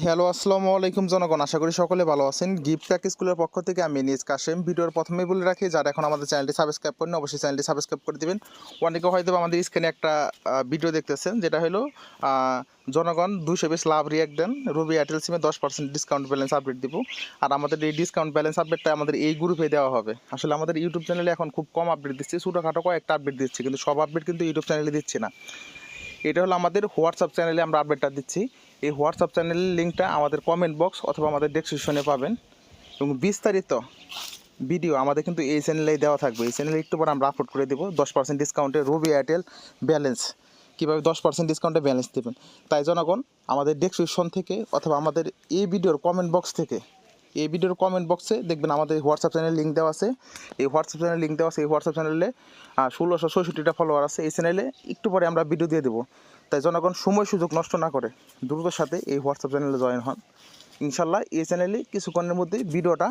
Hello, আসসালামু আলাইকুম জনগণ। আশা করি সকলে ভালো আছেন। গিফট প্যাক স্কুলের পক্ষ থেকে আমি নিজ কাশেম। ভিডিওর প্রথমেই বলে রাখি, যারা এখন আমাদের চ্যানেলটি সাবস্ক্রাইব করেন অবশ্যই চ্যানেলটি সাবস্ক্রাইব করে দিবেন। অনেকে হয়তো আমাদের স্ক্রিনে একটা ভিডিও দেখতেছেন, যেটা হলো জনগণ দুশো বেশ লাভ রিয়াক্ট দেন। রবি এয়ারটেল সিমে দশ পার্সেন্ট ডিসকাউন্ট ব্যালেন্স আপডেট দিব। আর আমাদের এই ডিসকাউন্ট ব্যালেন্স আপডেটটা আমাদের এই গ্রুপে দেওয়া হবে। আসলে আমাদের ইউটিউব চ্যানেলে এখন খুব কম আপডেট দিচ্ছি। ছোটোখাটো কয়েকটা আপডেট দিচ্ছে, কিন্তু সব আপডেট কিন্তু ইউটিউব চ্যানেলে দিচ্ছে না। এটা হলো আমাদের হোয়াটসঅ্যাপ চ্যানেলে আমরা আপডেটটা দিচ্ছি। এই হোয়াটসঅ্যাপ চ্যানেলের লিঙ্কটা আমাদের কমেন্ট বক্স অথবা আমাদের ডেসক্রিপশনে পাবেন। এবং বিস্তারিত ভিডিও আমাদের কিন্তু এই চ্যানেলেই দেওয়া থাকবে। এই চ্যানেলে একটু পর আমরা আপলোড করে দেবো। দশ পার্সেন্ট ডিসকাউন্টে রবি এয়ারটেল ব্যালেন্স কীভাবে দশ পার্সেন্ট ডিসকাউন্টে ব্যালেন্স দেবেন? তাই জনগণ, আমাদের ডেসক্রিপশন থেকে অথবা আমাদের এই ভিডিওর কমেন্ট বক্স থেকে এই ভিডিওর কমেন্ট বক্সে দেখবেন আমাদের হোয়াটসঅ্যাপ চ্যানেল লিঙ্ক দেওয়া আছে। এই হোয়াটসঅ্যাপ চ্যানেল লিঙ্ক দেওয়া আছে, এই হোয়াটসঅ্যাপ চ্যানেলে ষোলোশো ছষট্টিটা ফলোয়ার আছে। এই চ্যানেলে একটু পরে আমরা ভিডিও দিয়ে দেবো। তাই জনগণ সময় সুযোগ নষ্ট না করে দ্রুতর সাথে এই হোয়াটসঅ্যাপ চ্যানেলে জয়েন হন। ইনশাল্লাহ এই চ্যানেলে কিছুক্ষণের মধ্যেই ভিডিওটা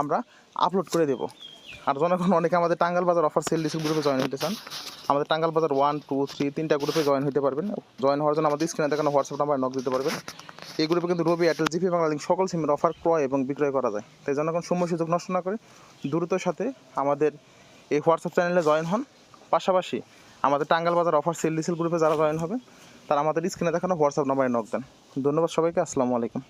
আমরা আপলোড করে দেবো। আর জনগণ অনেকে আমাদের টাঙ্গাল বাজার অফার সেল ডিসেল গ্রুপে জয়েন হতে চান। আমাদের টাঙ্গাল বাজার ওয়ান টু থ্রি তিনটা গ্রুপে জয়েন হতে পারবেন। জয়েন হওয়ার জন্য আমাদের স্ক্রিনে দেখানো হোয়াটসঅ্যাপ নাম্বার নক দিতে পারবেন। এই গ্রুপে কিন্তু Robi Airtel GP Banglalink সকল সিমের অফার ক্রয় এবং বিক্রয় করা যায়। তাই জনগণ সময় সুযোগ নষ্ট না করে দ্রুতর সাথে আমাদের এই হোয়াটসঅ্যাপ চ্যানেলে জয়েন হন। পাশাপাশি আমাদের টাঙ্গাল বাজার অফার সেল ডিসেল গ্রুপে যারা জয়েন হবে, তারা আমাদের স্ক্রিনে দেখানো হোয়াটসঅ্যাপ নাম্বারে নক দেন। ধন্যবাদ সবাইকে, আসসালামু আলাইকুম।